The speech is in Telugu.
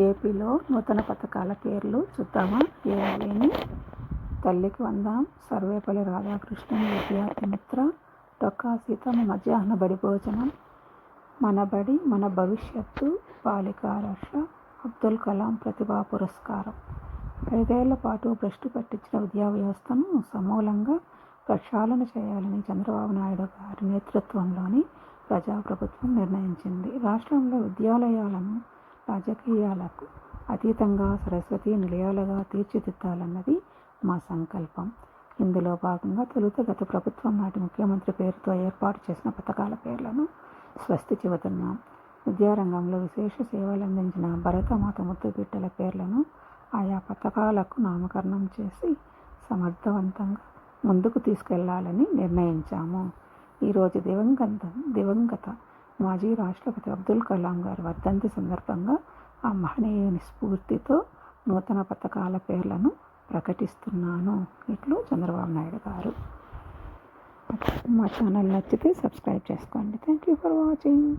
ఏపీలో నూతన పథకాల పేర్లు చూద్దామా? ఏవేని తల్లికి వందాం. సర్వేపల్లి రాధాకృష్ణన్ విద్యార్థి మిత్ర డొక్కా సీతమ్మ మధ్యాహ్న బడి భోజనం. మన బడి మన భవిష్యత్తు బాలికా రక్ష అబ్దుల్ కలాం ప్రతిభా పురస్కారం. ఐదేళ్ళ పాటు భ్రష్టు పట్టించిన విద్యా వ్యవస్థను సమూలంగా ప్రక్షాళన చేయాలని చంద్రబాబు నాయుడు గారి నేతృత్వంలోని ప్రజాప్రభుత్వం నిర్ణయించింది. రాష్ట్రంలో విద్యాలయాలను రాజకీయాలకు అతీతంగా సరస్వతి నిలయాలుగా తీర్చిదిద్దాలన్నది మా సంకల్పం. ఇందులో భాగంగా తొలుత గత ప్రభుత్వం నాటి ముఖ్యమంత్రి పేరుతో ఏర్పాటు చేసిన పథకాల పేర్లను స్వస్తి చెబుతున్నాం. విద్యారంగంలో విశేష సేవలు అందించిన భరతమాత ముద్దుబిడ్డల పేర్లను ఆయా పథకాలకు నామకరణం చేసి సమర్థవంతంగా ముందుకు తీసుకెళ్ళాలని నిర్ణయించాము. ఈరోజు దివంగత దివంగత మాజీ రాష్ట్రపతి అబ్దుల్ కలాం గారి వర్ధంతి సందర్భంగా ఆ మహనీయుని స్ఫూర్తితో నూతన పథకాల పేర్లను ప్రకటిస్తున్నాను. ఇట్లు చంద్రబాబు నాయుడు గారు. మా ఛానల్ నచ్చితే సబ్స్క్రైబ్ చేసుకోండి. Thank you for watching.